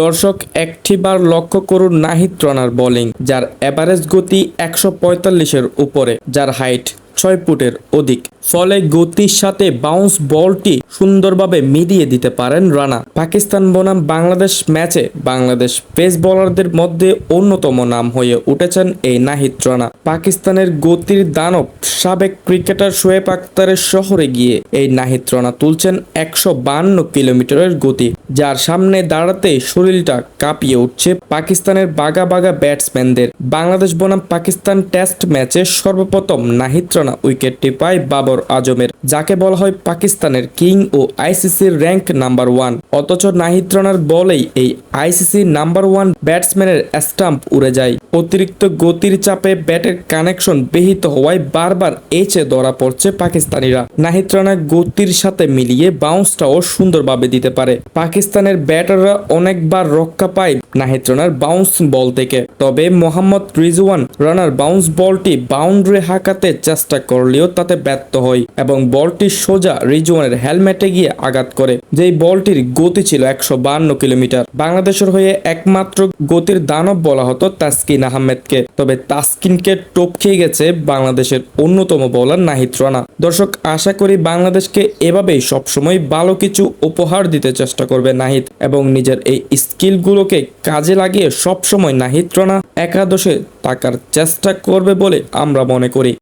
দর্শক একটিবার লক্ষ্য করুন নাহিদ রানার বোলিং, যার অ্যাভারেজ গতি একশো পঁয়তাল্লিশের উপরে, যার হাইট ছয় ফুটের অধিক। ফলে গতির সাথে বাউন্স বলটি সুন্দরভাবে মিলিয়ে দিতে পারেন রানা। পাকিস্তান বনাম বাংলাদেশ ম্যাচে বাংলাদেশ পেস বোলারদের মধ্যে অন্যতম নাম হয়ে উঠেছেন এই নাহিদ রানা। পাকিস্তানের গতির দানব সাবেক ক্রিকেটার শোয়েব আক্তারের শহরে গিয়ে এই নাহিদ রানা তুলছেন একশো বান্ন কিলোমিটারের গতি, যার সামনে দাঁড়াতে শরীরটা কাঁপিয়ে উঠছে পাকিস্তানের বাগা বাগা ব্যাটসম্যানদের বাংলাদেশ বনাম পাকিস্তান টেস্ট ম্যাচে সর্বপ্রথম নাহিদ রানা উইকেটটি পায় বাবর আজমের, যাকে বলা হয় পাকিস্তানের কিং ও আইসিসির র্যাঙ্ক নাম্বার ওয়ান। অথচ নাহিদ রানার বলেই এই আইসিসি নাম্বার ওয়ান ব্যাটসম্যানের স্টাম্প উড়ে যায়। অতিরিক্ত গতির চাপে ব্যাটের কানেকশন বিহিত হওয়ায় বারবার এইচে ধরা পড়ছে পাকিস্তানিরা। নাহিদ রানা গতির সাথে মিলিয়ে বাউন্সটাও সুন্দরভাবে দিতে পারে। পাকিস্তানের ব্যাটাররা অনেকবার রক্ষা পায় নাহিদ রানার বাউন্স বল থেকে। তবে মোহাম্মদ রিজওয়ান রানার বাউন্স বলটি বাউন্ডারি হাঁকাতে চেষ্টা করলেও তাতে ব্যর্থ হয় এবং বলটি সোজা রিজওয়ানের হেলমেটে গিয়ে আঘাত করে, যেই বলটির গতি ছিল একশো কিলোমিটার। বাংলাদেশের হয়ে একমাত্র গতির দানব বলা হতো তাসকিন আহমেদকে। তবে তাসকিনকে টোপ খেয়ে গেছে বাংলাদেশের অন্যতম বোলার নাহিদ রানা। দর্শক, আশা করি বাংলাদেশকে এভাবেই সবসময় ভালো কিছু উপহার দিতে চেষ্টা করবে নাহিদ এবং নিজের এই স্কিলগুলোকে কাজে লাগিয়ে সবসময় নাহিদ রানা একাদশে থাকার চেষ্টা করবে বলে আমরা মনে করি।